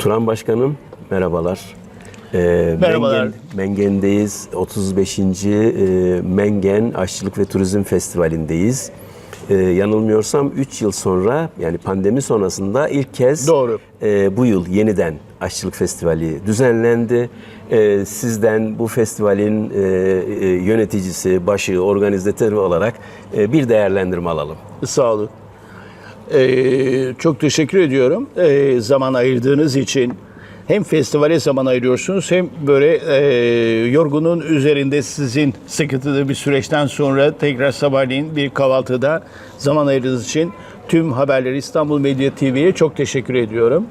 Turan Başkanım merhabalar. Ee, Merhabalar. Mengen, Mengen'deyiz. 35. e, Mengen Aşçılık ve Turizm Festivali'ndeyiz. Ee, yanılmıyorsam 3 yıl sonra yani pandemi sonrasında ilk kez Doğru. e, bu yıl yeniden Aşçılık Festivali düzenlendi. Ee, sizden bu festivalin e, e, yöneticisi, başı, organizatörü olarak e, bir değerlendirme alalım. Sağ olun. Ee, çok teşekkür ediyorum ee, zaman ayırdığınız için. Hem festivale zaman ayırıyorsunuz hem böyle e, yorgunun üzerinde sizin sıkıntılı bir süreçten sonra tekrar sabahleyin bir kahvaltıda zaman ayırdığınız için tüm haberleri İstanbul Medya TV'ye çok teşekkür ediyorum.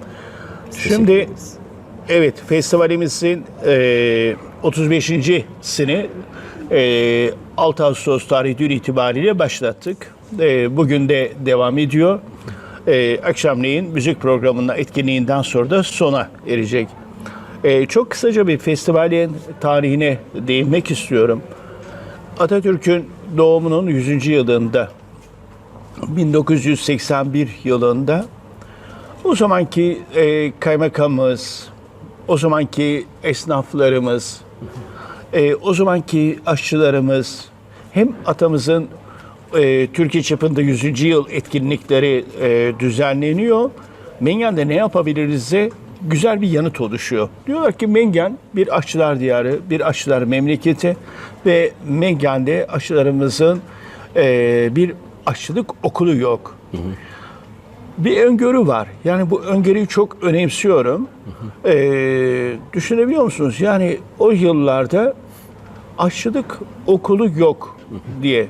Şimdi ederiz. evet festivalimizin e, 35.sini e, 6 Ağustos tarihi dün itibariyle başlattık. E, bugün de devam ediyor. E, akşamleyin müzik programının etkinliğinden sonra da sona erecek. E, çok kısaca bir festivalin tarihine değinmek istiyorum. Atatürk'ün doğumunun 100. yılında 1981 yılında o zamanki e, kaymakamımız, o zamanki esnaflarımız, e, o zamanki aşçılarımız hem atamızın e, Türkiye çapında 100. yıl etkinlikleri e, düzenleniyor. Mengen'de ne yapabiliriz'e güzel bir yanıt oluşuyor. Diyorlar ki Mengen bir aşçılar diyarı, bir aşçılar memleketi ve Mengen'de aşçılarımızın e, bir aşçılık okulu yok. Bir öngörü var. Yani bu öngörüyü çok önemsiyorum. Ee, düşünebiliyor musunuz? Yani o yıllarda aşçılık okulu yok diye.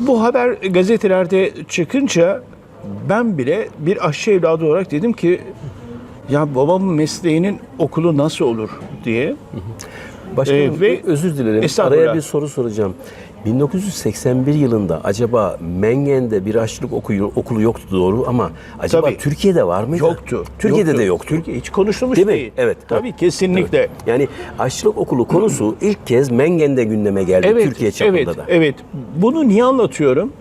Bu haber gazetelerde çıkınca ben bile bir aşçı evladı olarak dedim ki ya babamın mesleğinin okulu nasıl olur diye. Başkanım Ee, ve- özür dilerim. Araya bir soru soracağım. 1981 yılında acaba Mengen'de bir aşçılık okulu, okulu yoktu doğru ama acaba Tabii. Türkiye'de var mıydı? Yoktu. Türkiye'de de yoktu. Türkiye hiç konuşulmuş Değil değil. mi? Evet. Tabii kesinlikle. Yani aşçılık okulu konusu ilk kez Mengen'de gündeme geldi Türkiye çapında evet, da. Evet. Bunu niye anlatıyorum?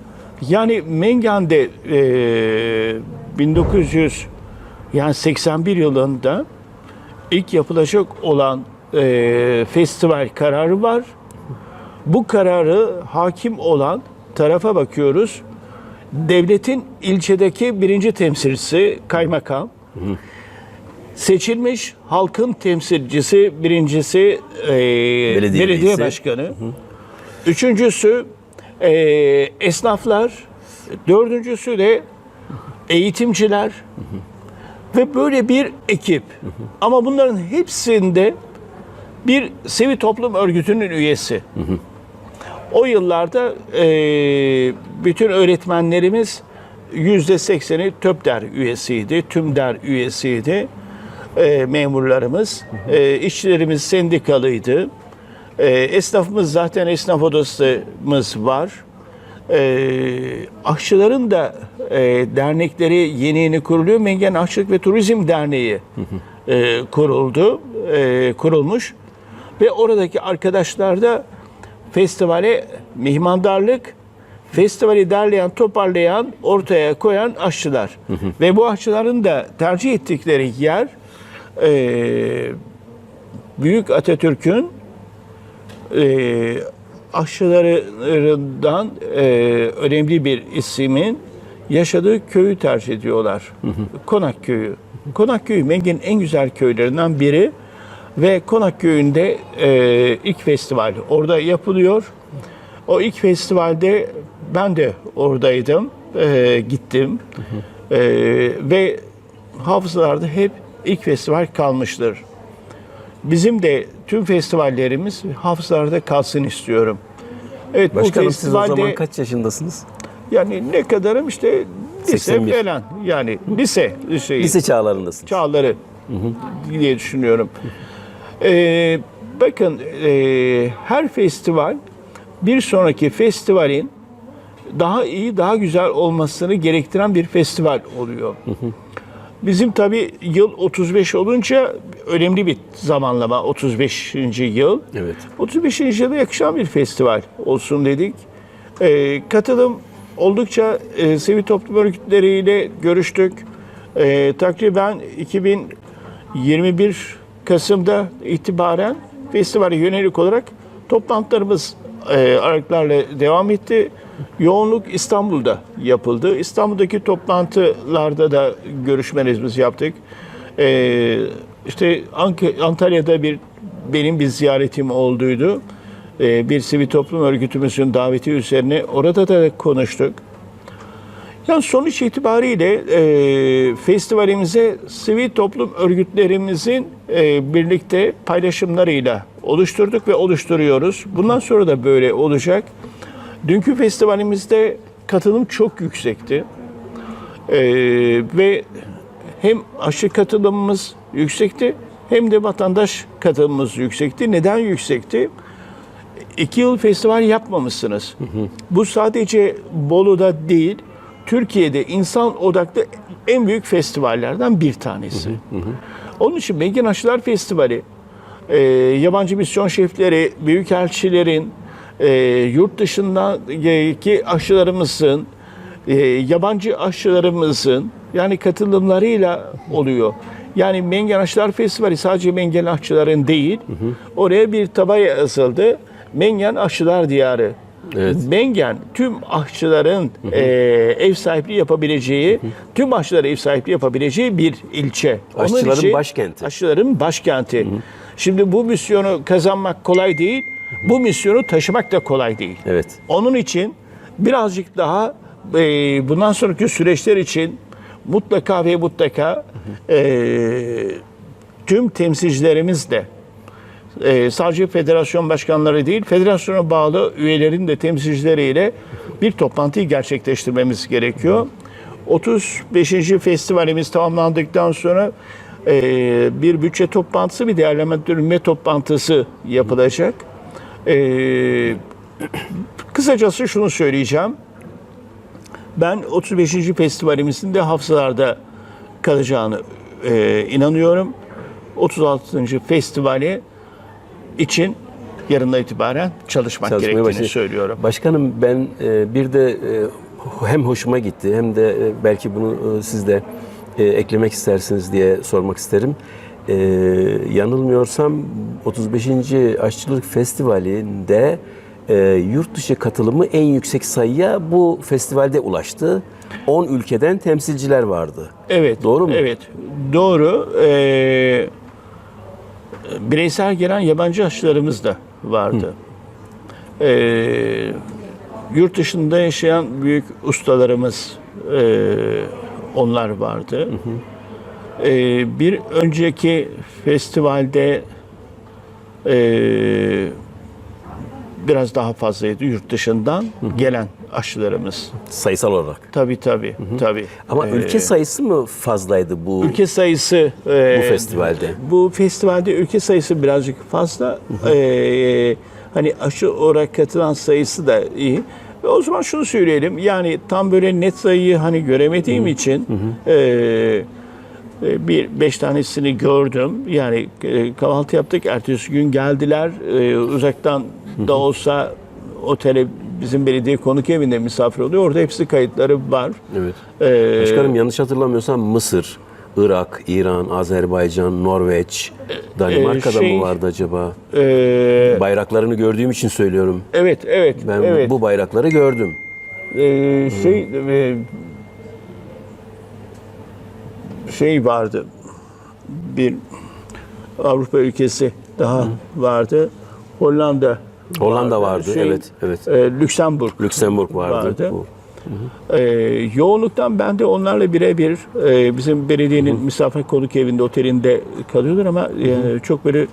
Yani Mengen'de e, 1900 yani 81 yılında ilk yapılacak olan e, festival kararı var. Bu kararı hakim olan tarafa bakıyoruz. Devletin ilçedeki birinci temsilcisi kaymakam. Seçilmiş halkın temsilcisi birincisi e, belediye, reisi. başkanı. Üçüncüsü e, esnaflar. Dördüncüsü de eğitimciler. Ve böyle bir ekip. Ama bunların hepsinde bir sivil toplum örgütünün üyesi. O yıllarda e, bütün öğretmenlerimiz yüzde sekseni TÖPDER üyesiydi, TÜMDER üyesiydi. E, memurlarımız, e, işçilerimiz sendikalıydı. E, esnafımız zaten esnaf odasımız var. E, aşçıların da e, dernekleri yeni yeni kuruluyor. Mengen Aşçılık ve Turizm Derneği e, kuruldu, e, kurulmuş. Ve oradaki arkadaşlar da festivale mihmandarlık, festivali derleyen, toparlayan, ortaya koyan aşçılar. Ve bu aşçıların da tercih ettikleri yer e, Büyük Atatürk'ün e, aşçılarından e, önemli bir isimin yaşadığı köyü tercih ediyorlar. Konak Köyü. Konak Köyü Mengen'in en güzel köylerinden biri ve Konak Köyü'nde e, ilk festival orada yapılıyor. O ilk festivalde ben de oradaydım, e, gittim E, ve hafızalarda hep ilk festival kalmıştır. Bizim de tüm festivallerimiz hafızalarda kalsın istiyorum. Evet Başkanım bu siz o zaman festivalde kaç yaşındasınız? yani ne kadarım işte lise 81. falan yani lise liseyi Lise çağlarındasınız. çağları diye düşünüyorum. Ee, bakın e, her festival bir sonraki festivalin daha iyi, daha güzel olmasını gerektiren bir festival oluyor. Bizim tabii yıl 35 olunca önemli bir zamanlama 35. yıl. Evet. 35. yıla yakışan bir festival olsun dedik. Ee, katılım oldukça e, sivil toplum örgütleriyle görüştük. Ee, takriben 2021 Kasım'da itibaren festivale yönelik olarak toplantılarımız e, aralıklarla devam etti. Yoğunluk İstanbul'da yapıldı. İstanbul'daki toplantılarda da görüşmelerimizi yaptık. Ee, işte Ank- Antalya'da bir benim bir ziyaretim olduydu. Ee, bir sivil toplum örgütümüzün daveti üzerine orada da konuştuk. Yani sonuç itibariyle e, festivalimize sivil toplum örgütlerimizin e, birlikte paylaşımlarıyla oluşturduk ve oluşturuyoruz. Bundan sonra da böyle olacak. Dünkü festivalimizde katılım çok yüksekti. E, ve hem aşı katılımımız yüksekti hem de vatandaş katılımımız yüksekti. Neden yüksekti? İki yıl festival yapmamışsınız. Bu sadece Bolu'da değil, Türkiye'de insan odaklı en büyük festivallerden bir tanesi. Onun için Mengin Aşılar Festivali, e, yabancı misyon şefleri, büyükelçilerin, e, yurt dışındaki aşılarımızın, e, yabancı aşılarımızın yani katılımlarıyla oluyor. Yani Mengen Aşılar Festivali sadece Mengen aşçıların değil, oraya bir tabaya yazıldı. Mengen Aşılar Diyarı. Evet. Mengen tüm aşçıların e, ev sahipliği yapabileceği, tüm aşçılara ev sahipliği yapabileceği bir ilçe. Onun Aşçıların başkenti. Aşçıların başkenti. Şimdi bu misyonu kazanmak kolay değil, bu misyonu taşımak da kolay değil. Evet. Onun için birazcık daha e, bundan sonraki süreçler için mutlaka ve mutlaka e, tüm temsilcilerimizle e, sadece federasyon başkanları değil, federasyona bağlı üyelerin de temsilcileriyle bir toplantıyı gerçekleştirmemiz gerekiyor. 35. festivalimiz tamamlandıktan sonra e, bir bütçe toplantısı, bir değerlendirme toplantısı yapılacak. E, kısacası şunu söyleyeceğim. Ben 35. festivalimizin de hafızalarda kalacağını e, inanıyorum. 36. festivali için yarından itibaren çalışmak Çalışmaya gerektiğini başlayın. söylüyorum. Başkanım ben e, bir de e, hem hoşuma gitti hem de e, belki bunu siz de eklemek istersiniz diye sormak isterim. Yanılmıyorsam 35. Aşçılık Festivali'nde yurt dışı katılımı en yüksek sayıya bu festivalde ulaştı. 10 ülkeden temsilciler vardı. Evet. Doğru mu? Evet. Doğru. Ee, bireysel gelen yabancı aşılarımız da vardı. Ee, yurt dışında yaşayan büyük ustalarımız e, onlar vardı. Ee, bir önceki festivalde e, biraz daha fazlaydı yurt dışından gelen aşılarımız. Sayısal olarak. Tabii tabii. tabii. Ama Ee, ülke sayısı mı fazlaydı bu Ülke sayısı e, bu festivalde? Bu festivalde ülke sayısı birazcık fazla. E, hani aşı olarak katılan sayısı da iyi. Ve o zaman şunu söyleyelim. Yani tam böyle net sayıyı hani göremediğim için e, e, bir beş tanesini gördüm. Yani e, kahvaltı yaptık. Ertesi gün geldiler. E, uzaktan da olsa otele bizim belediye konuk evinde misafir oluyor. Orada hepsi kayıtları var. Evet. E, Başkanım yanlış hatırlamıyorsam Mısır, Irak, İran, Azerbaycan, Norveç, Danimarka'da şey- mı vardı acaba? e, Bayraklarını gördüğüm için söylüyorum. evet, evet. Ben evet. bu bayrakları gördüm. Ee, şey e, şey vardı bir Avrupa ülkesi daha vardı Hollanda Hollanda vardı, Şey, evet, evet. e, Lüksemburg Lüksemburg vardı. Vardı. Bu. Ee, yoğunluktan ben de onlarla birebir e, bizim belediyenin misafir konuk evinde otelinde kalıyorlar ama e, çok böyle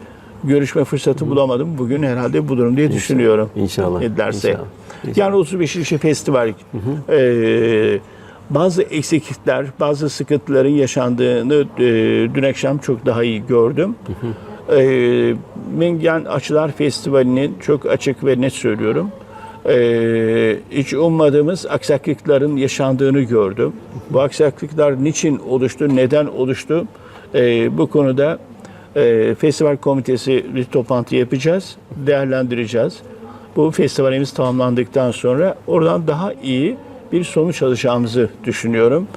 görüşme fırsatı bulamadım. Bugün herhalde bulurum diye düşünüyorum. İnşallah, Ederse. inşallah, Yani 35. festival e, bazı eksiklikler, bazı sıkıntıların yaşandığını e, dün akşam çok daha iyi gördüm. E, Mengen Açılar Festivali'nin çok açık ve net söylüyorum. E, hiç ummadığımız aksaklıkların yaşandığını gördüm. Bu aksaklıklar niçin oluştu, neden oluştu? E, bu konuda e, festival komitesi bir toplantı yapacağız, değerlendireceğiz. Bu festivalimiz tamamlandıktan sonra oradan daha iyi bir sonuç alacağımızı düşünüyorum.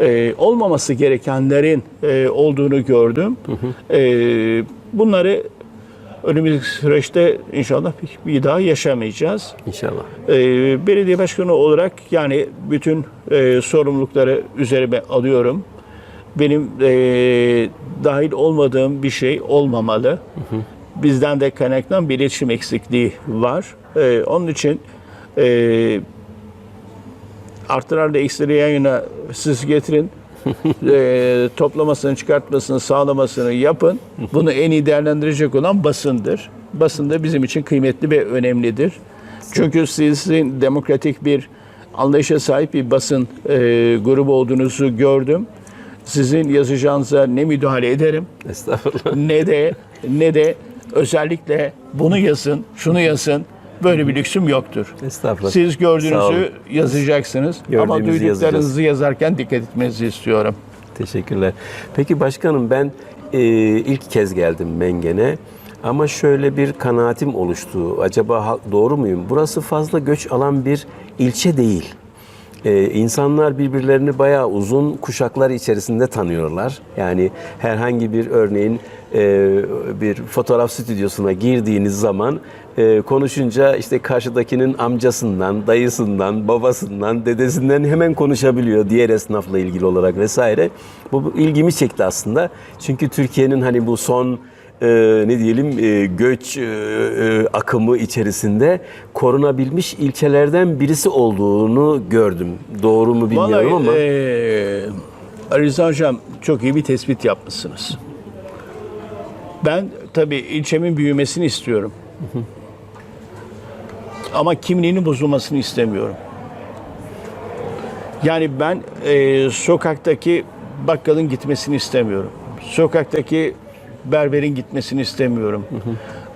e, olmaması gerekenlerin e, olduğunu gördüm. E, bunları önümüzdeki süreçte inşallah bir, daha yaşamayacağız. İnşallah. E, belediye başkanı olarak yani bütün e, sorumlulukları üzerime alıyorum. Benim e, dahil olmadığım bir şey olmamalı. Bizden de kaynaklanan bir iletişim eksikliği var. E, onun için e, artırarla eksileri yan yana siz getirin. e, toplamasını, çıkartmasını, sağlamasını yapın. Bunu en iyi değerlendirecek olan basındır. Basın da bizim için kıymetli ve önemlidir. Çünkü sizin demokratik bir anlayışa sahip bir basın e, grubu olduğunuzu gördüm. Sizin yazacağınıza ne müdahale ederim Estağfurullah. ne de ne de özellikle bunu yazın, şunu yazın. Böyle bir lüksüm yoktur. Estağfurullah. Siz gördüğünüzü yazacaksınız ama duyduklarınızı yazarken dikkat etmenizi istiyorum. Teşekkürler. Peki başkanım ben e, ilk kez geldim Mengen'e ama şöyle bir kanaatim oluştu. Acaba doğru muyum? Burası fazla göç alan bir ilçe değil. Ee, insanlar birbirlerini bayağı uzun kuşaklar içerisinde tanıyorlar. Yani herhangi bir örneğin e, bir fotoğraf stüdyosuna girdiğiniz zaman e, konuşunca işte karşıdakinin amcasından, dayısından, babasından, dedesinden hemen konuşabiliyor diğer esnafla ilgili olarak vesaire. Bu, ilgimi çekti aslında. Çünkü Türkiye'nin hani bu son e, ne diyelim e, göç e, e, akımı içerisinde korunabilmiş ilçelerden birisi olduğunu gördüm. Doğru mu bilmiyorum Vallahi ama Ali Rıza Hocam çok iyi bir tespit yapmışsınız. Ben tabii ilçemin büyümesini istiyorum. Ama kimliğinin bozulmasını istemiyorum. Yani ben eee, sokaktaki bakkalın gitmesini istemiyorum. Sokaktaki berberin gitmesini istemiyorum.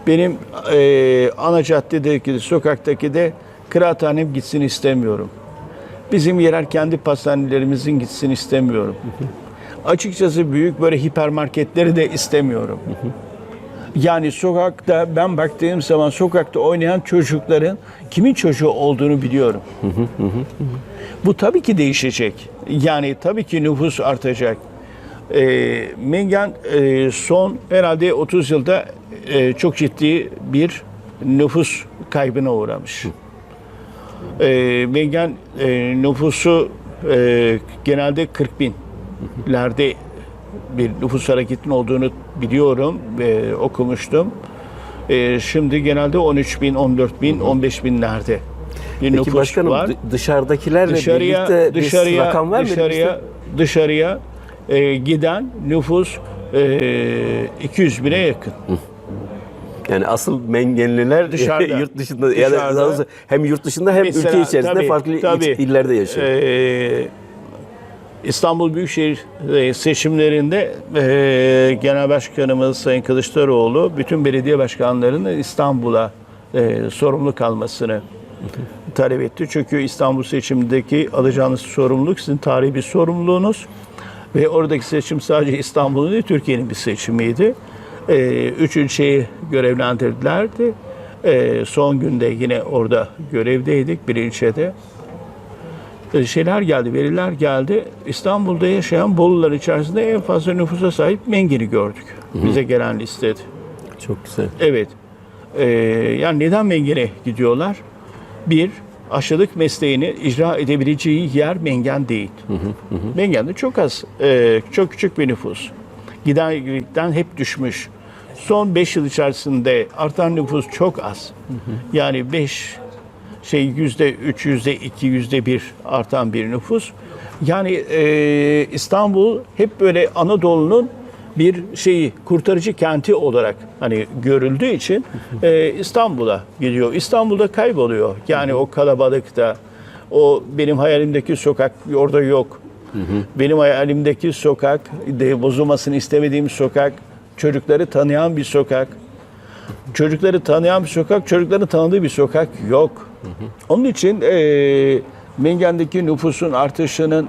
Benim eee, ana caddedeki, sokaktaki de kıraathanem gitsin istemiyorum. Bizim yerel kendi pastanelerimizin gitsin istemiyorum. Açıkçası büyük böyle hipermarketleri de istemiyorum. Yani sokakta ben baktığım zaman sokakta oynayan çocukların kimin çocuğu olduğunu biliyorum. Bu tabii ki değişecek. Yani tabii ki nüfus artacak. E, Mengen e, son herhalde 30 yılda e, çok ciddi bir nüfus kaybına uğramış. E, Mengen e, nüfusu e, genelde 40 binlerde bir nüfus hareketinin olduğunu biliyorum, e, okumuştum. E, şimdi genelde 13 bin, 14 bin, 15 binlerde bir peki nüfus başkanım var. dı- dışarıdakilerle Dışarıya, birlikte bir dışarıya, rakam var mı? dışarıya, dışarıya e, giden nüfus e, 200 bine yakın. Yani asıl Mengenliler Dışarıda. yurt dışında ya da Dışarıda. doğrusu hem yurt dışında hem Mesela, ülke içerisinde tabii, farklı tabii. illerde yaşıyor. Ee, İstanbul Büyükşehir e, seçimlerinde e, Genel Başkanımız Sayın Kılıçdaroğlu bütün belediye başkanlarının İstanbul'a e, sorumlu kalmasını talep etti. Çünkü İstanbul seçimindeki alacağınız sorumluluk sizin tarihi bir sorumluluğunuz. Ve oradaki seçim sadece İstanbul'un değil Türkiye'nin bir seçimiydi. E, üç ilçeyi görevlendirdilerdi. E, son günde yine orada görevdeydik bir ilçede e, şeyler geldi, veriler geldi. İstanbul'da yaşayan Bolular içerisinde en fazla nüfusa sahip Mengen'i gördük. Bize gelen listede. Çok güzel. Evet. Ee, yani neden Mengen'e gidiyorlar? Bir, aşılık mesleğini icra edebileceği yer Mengen değil. Mengen'de çok az, e, çok küçük bir nüfus. Giderlikten hep düşmüş. Son 5 yıl içerisinde artan nüfus çok az. Yani 5 şey yüzde üç, yüzde iki, yüzde bir artan bir nüfus. Yani e, İstanbul hep böyle Anadolu'nun bir şeyi kurtarıcı kenti olarak hani görüldüğü için e, İstanbul'a gidiyor. İstanbul'da kayboluyor. Yani o kalabalıkta o benim hayalimdeki sokak orada yok. Benim hayalimdeki sokak, de bozulmasını istemediğim sokak, çocukları tanıyan bir sokak. Çocukları tanıyan bir sokak, çocukların tanıdığı bir sokak yok. Onun için e, Mengen'deki nüfusun artışının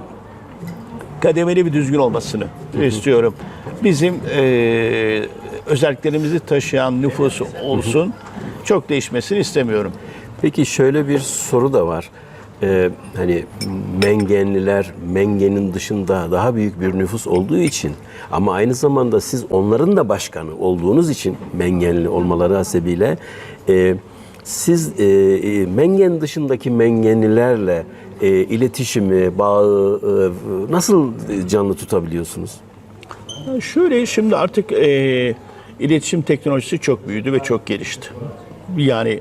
kademeli bir düzgün olmasını istiyorum. Bizim e, özelliklerimizi taşıyan nüfus olsun. Çok değişmesini istemiyorum. Peki şöyle bir soru da var. e, hani Mengenliler Mengen'in dışında daha büyük bir nüfus olduğu için ama aynı zamanda siz onların da başkanı olduğunuz için Mengenli olmaları hasebiyle e, siz e, e, Mengen dışındaki Mengenlilerle e, iletişimi, bağı e, nasıl canlı tutabiliyorsunuz? Şöyle şimdi artık e, iletişim teknolojisi çok büyüdü ve çok gelişti. Yani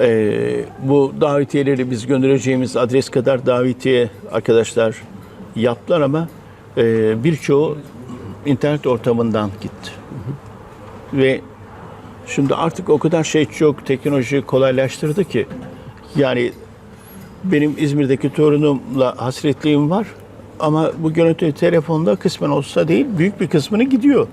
e, bu davetiyeleri biz göndereceğimiz adres kadar davetiye arkadaşlar yaptılar ama e, birçoğu internet ortamından gitti. Ve şimdi artık o kadar şey çok teknoloji kolaylaştırdı ki yani benim İzmir'deki torunumla hasretliğim var. Ama bu görüntü telefonda kısmen olsa değil, büyük bir kısmını gidiyor.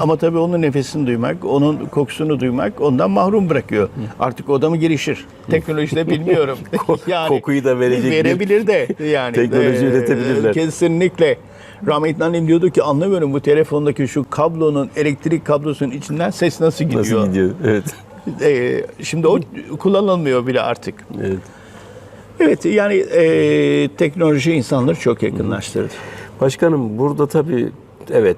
Ama tabii onun nefesini duymak, onun kokusunu duymak ondan mahrum bırakıyor. Artık o da mı gelişir? Teknolojide bilmiyorum. kokuyu da verecek Verebilir de yani. teknoloji Ee, üretebilirler. Kesinlikle. Rahmetli annem diyordu ki anlamıyorum bu telefondaki şu kablonun, elektrik kablosunun içinden ses nasıl gidiyor? Nasıl gidiyor? Evet. Ee, şimdi o kullanılmıyor bile artık. evet. Evet yani e, teknoloji insanları çok yakınlaştırdı. Başkanım burada tabii evet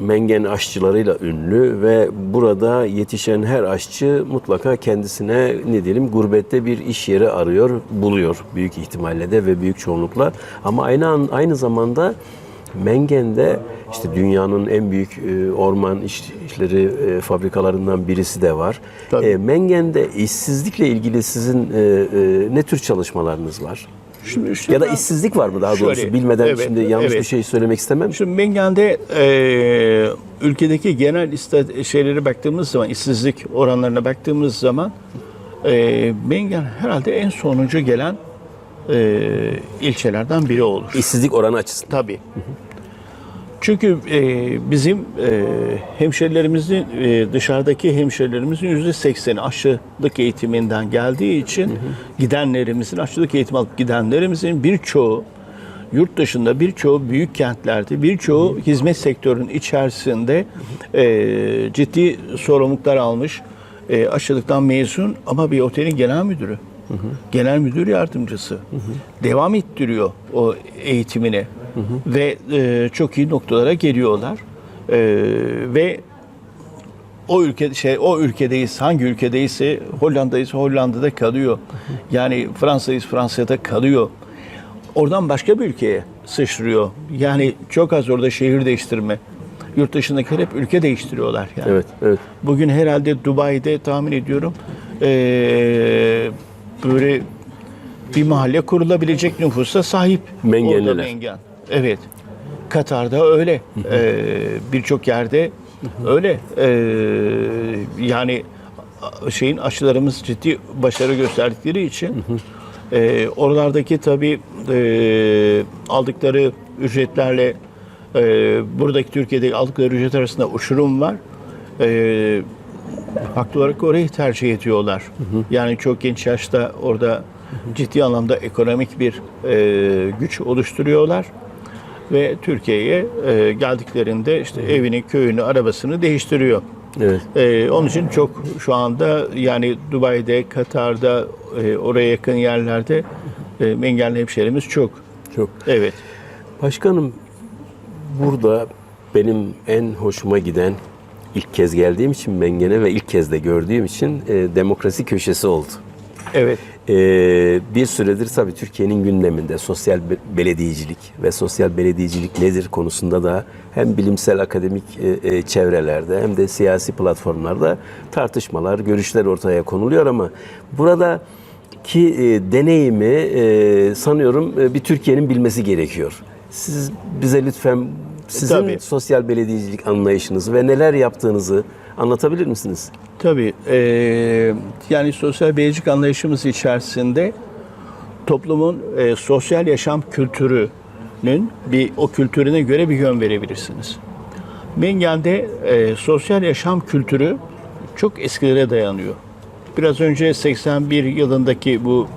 Mengen aşçılarıyla ünlü ve burada yetişen her aşçı mutlaka kendisine ne diyelim gurbette bir iş yeri arıyor, buluyor büyük ihtimalle de ve büyük çoğunlukla. Ama aynı aynı zamanda Mengen'de işte dünyanın en büyük e, orman iş- işleri e, fabrikalarından birisi de var. Tabii. E, Mengen'de işsizlikle ilgili sizin ne tür çalışmalarınız var? Şimdi işte Ya da işsizlik var mı daha Şöyle, doğrusu bilmeden evet, şimdi yanlış evet. bir şey söylemek istemem. Şimdi Mengen'de e, ülkedeki genel istat- şeylere baktığımız zaman, işsizlik oranlarına baktığımız zaman e, Mengen herhalde en sonuncu gelen e, ilçelerden biri olur. İşsizlik oranı açısından. Tabii. Çünkü e, bizim e, hemşerilerimizin e, dışarıdaki hemşerilerimizin yüzde sekseni aşçılık eğitiminden geldiği için gidenlerimizin aşçılık eğitim alıp gidenlerimizin birçoğu yurt dışında birçoğu büyük kentlerde birçoğu hizmet sektörünün içerisinde e, ciddi sorumluluklar almış e, aşçılıktan mezun ama bir otelin genel müdürü. Genel müdür yardımcısı. Devam ettiriyor o eğitimini. Ve e, çok iyi noktalara geliyorlar. E, ve o ülke şey o ülkedeyiz hangi ülkedeyse Hollanda'yız Hollanda'da kalıyor. Yani Fransa'yız Fransa'da kalıyor. Oradan başka bir ülkeye sıçrıyor. Yani çok az orada şehir değiştirme. Yurt dışındakiler hep ülke değiştiriyorlar yani. Evet, evet. Bugün herhalde Dubai'de tahmin ediyorum eee, böyle bir mahalle kurulabilecek nüfusa sahip. Mengenliler. Orada Mengen. Evet. Katar'da öyle. Eee, Birçok yerde öyle. Eee, yani şeyin aşılarımız ciddi başarı gösterdikleri için eee, oralardaki tabii eee, aldıkları ücretlerle eee, buradaki Türkiye'de aldıkları ücret arasında uçurum var. Eee haklı olarak orayı tercih ediyorlar. Yani çok genç yaşta orada ciddi anlamda ekonomik bir e, güç oluşturuyorlar ve Türkiye'ye e, geldiklerinde işte evini, köyünü, arabasını değiştiriyor. Evet. E, onun için çok şu anda yani Dubai'de, Katar'da, e, oraya yakın yerlerde e, Mengenli hemşerimiz çok. Çok. Evet. Başkanım burada benim en hoşuma giden ilk kez geldiğim için Mengen'e ve ilk kez de gördüğüm için e, demokrasi köşesi oldu. Evet. E, bir süredir tabii Türkiye'nin gündeminde sosyal be- belediyecilik ve sosyal belediyecilik nedir konusunda da hem bilimsel akademik e, e, çevrelerde hem de siyasi platformlarda tartışmalar, görüşler ortaya konuluyor ama burada ki e, deneyimi e, sanıyorum e, bir Türkiye'nin bilmesi gerekiyor. Siz bize lütfen sizin Tabii. sosyal belediyecilik anlayışınızı ve neler yaptığınızı anlatabilir misiniz? Tabii. eee, yani sosyal belediyecilik anlayışımız içerisinde toplumun eee, sosyal yaşam kültürünün bir o kültürüne göre bir yön verebilirsiniz. Mengen'de eee, sosyal yaşam kültürü çok eskilere dayanıyor. Biraz önce 81 yılındaki bu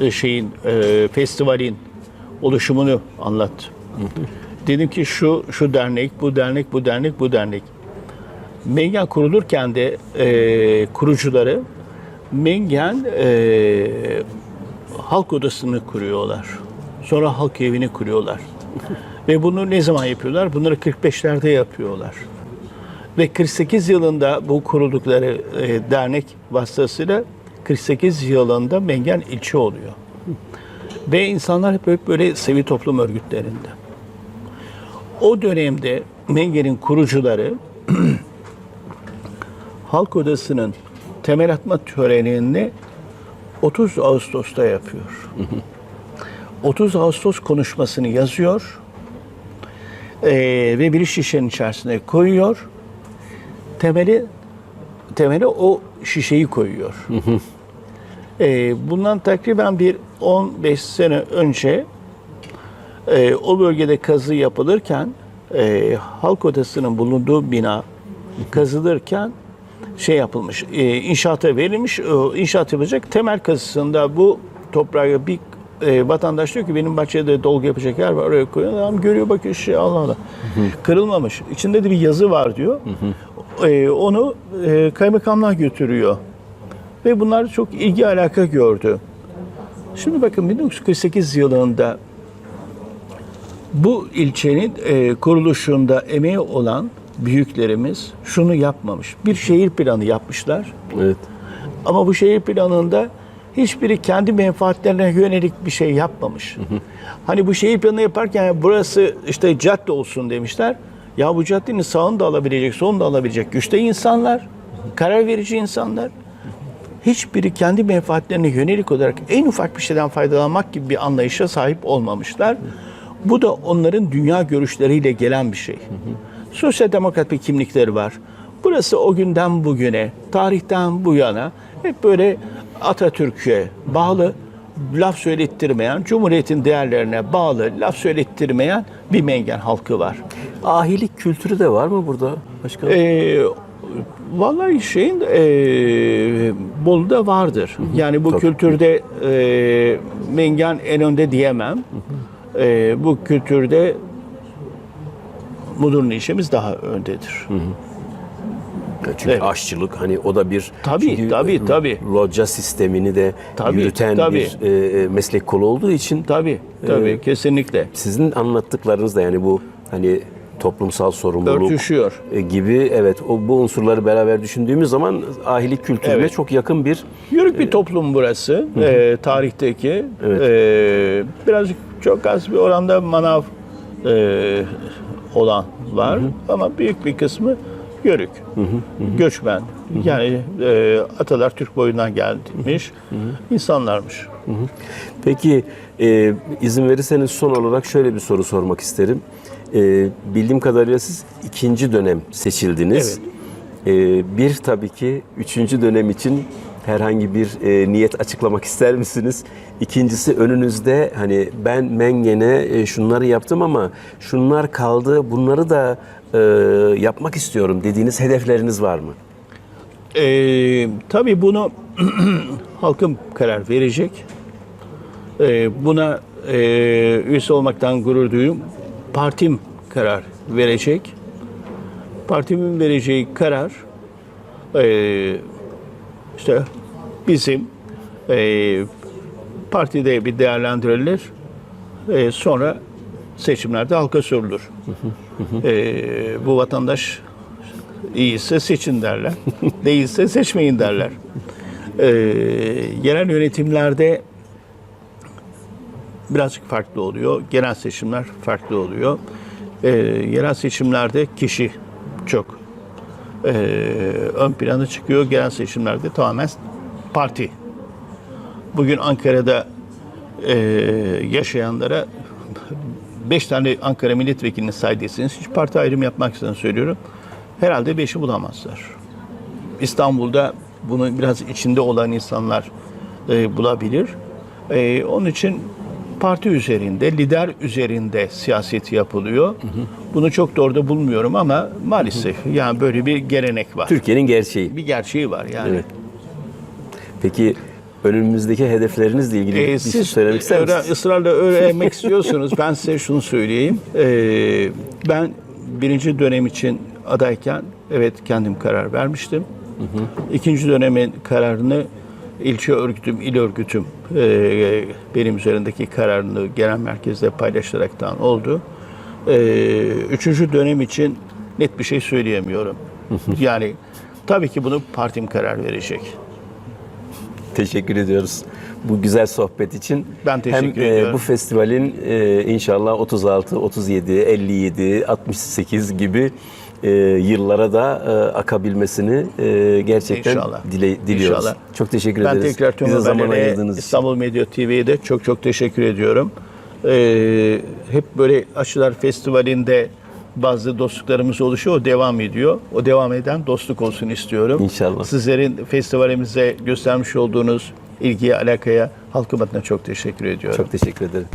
e, şeyin eee, festivalin oluşumunu anlattım. Dedim ki şu şu dernek, bu dernek, bu dernek, bu dernek. Mengen kurulurken de e, kurucuları Mengen e, halk odasını kuruyorlar. Sonra halk evini kuruyorlar. Ve bunu ne zaman yapıyorlar? Bunları 45'lerde yapıyorlar. Ve 48 yılında bu kuruldukları e, dernek vasıtasıyla 48 yılında Mengen ilçe oluyor. Ve insanlar hep böyle, böyle sivil toplum örgütlerinde. O dönemde Mengen'in kurucuları Halk Odası'nın temel atma törenini 30 Ağustos'ta yapıyor. 30 Ağustos konuşmasını yazıyor Ee, ve bir şişenin içerisine koyuyor. Temeli temeli o şişeyi koyuyor. Ee, bundan takriben bir 15 sene önce e, o bölgede kazı yapılırken e, halk odasının bulunduğu bina kazılırken şey yapılmış, e, inşaata verilmiş, o inşaat yapacak temel kazısında bu toprağa bir e, vatandaş diyor ki benim bahçede dolgu yapacak yer var oraya koyun. Adam görüyor bakıyor şey Allah Allah. Kırılmamış. İçinde de bir yazı var diyor. E, onu e, kaymakamlığa götürüyor. Ve bunlar çok ilgi alaka gördü. Şimdi bakın 1948 yılında bu ilçenin e, kuruluşunda emeği olan büyüklerimiz şunu yapmamış. Bir şehir planı yapmışlar. Evet. Ama bu şehir planında hiçbiri kendi menfaatlerine yönelik bir şey yapmamış. Hani bu şehir planı yaparken burası işte cadde olsun demişler. Ya bu caddenin sağını da alabilecek, solunu da alabilecek güçte insanlar, karar verici insanlar. Hiçbiri kendi menfaatlerine yönelik olarak en ufak bir şeyden faydalanmak gibi bir anlayışa sahip olmamışlar. Bu da onların dünya görüşleriyle gelen bir şey. Sosyal demokrat bir kimlikleri var. Burası o günden bugüne, tarihten bu yana hep böyle Atatürk'e bağlı, laf söylettirmeyen, Cumhuriyet'in değerlerine bağlı, laf söylettirmeyen bir mengen halkı var. Ahilik kültürü de var mı burada başkanım? Ee, vallahi şeyin e, Bolu'da vardır. Yani bu Tabii. kültürde e, mengen en önde diyemem. E, bu kültürde Mudurnu işimiz daha öndedir. Çünkü evet. aşçılık hani o da bir Tabii, çünkü tabii, tabii. loca sistemini de Tabii, yürüten tabii. bir e, meslek kolu olduğu için Tabii, tabii, Ee, kesinlikle. sizin anlattıklarınız da yani bu hani toplumsal sorumluluk Örtüşüyor. e, gibi evet o bu unsurları beraber düşündüğümüz zaman ahilik kültürüne Evet. çok yakın bir Yörük bir toplum burası. e, tarihteki. Evet. E, birazcık çok az bir oranda manav e, olan var. Ama büyük bir kısmı Yörük. Göçmen. Yani e, atalar Türk boyundan gelmiş insanlarmış. Peki e, izin verirseniz son olarak şöyle bir soru sormak isterim. E, bildiğim kadarıyla siz ikinci dönem seçildiniz. E, bir tabii ki üçüncü dönem için herhangi bir e, niyet açıklamak ister misiniz? İkincisi önünüzde hani ben Mengen'e e, şunları yaptım ama şunlar kaldı bunları da e, yapmak istiyorum dediğiniz hedefleriniz var mı? Ee, tabii bunu halkım karar verecek. Ee, buna e, üyesi olmaktan gurur duyuyorum. Partim karar verecek. Partimin vereceği karar e, işte bizim e, partide bir değerlendirilir. E, sonra seçimlerde halka sorulur. E, bu vatandaş İyiyse seçin derler. Değilse seçmeyin derler. Ee, yerel yönetimlerde birazcık farklı oluyor. Genel seçimler farklı oluyor. Ee, yerel seçimlerde kişi çok ee, ön plana çıkıyor. Genel seçimlerde tamamen parti. Bugün Ankara'da ee, yaşayanlara beş tane Ankara milletvekilini saydıysanız hiç parti ayrımı yapmak için söylüyorum. Herhalde beşi bulamazlar. İstanbul'da bunu biraz içinde olan insanlar e, bulabilir. E, onun için parti üzerinde, lider üzerinde siyaset yapılıyor. Bunu çok doğru da bulmuyorum ama maalesef yani böyle bir gelenek var. Türkiye'nin gerçeği. Bir gerçeği var yani. Evet. Peki önümüzdeki hedeflerinizle ilgili Ee, bir şey siz söylemek ister öğren- misiniz? ısrarla öğrenmek istiyorsunuz. Ben size şunu söyleyeyim. Ee, ben birinci dönem için adayken evet kendim karar vermiştim. İkinci dönemin kararını ilçe örgütüm, il örgütüm e, benim üzerindeki kararını genel merkezde paylaşaraktan oldu. E, üçüncü dönem için net bir şey söyleyemiyorum. yani tabii ki bunu partim karar verecek. Teşekkür ediyoruz bu güzel sohbet için. Ben teşekkür Hem ediyorum. bu festivalin e, inşallah 36, 37, 57, 68 gibi e, yıllara da e, akabilmesini e, gerçekten İnşallah. dile, diliyoruz. İnşallah. Çok teşekkür Ben ederiz. tekrar tüm Bize zaman ayırdığınız. İstanbul Medya TV'ye de çok çok teşekkür ediyorum. Ee, hep böyle Aşılar Festivali'nde bazı dostluklarımız oluşuyor. O devam ediyor. O devam eden dostluk olsun istiyorum. İnşallah. Sizlerin festivalimize göstermiş olduğunuz ilgiye, alakaya halkım adına çok teşekkür ediyorum. Çok teşekkür ederim.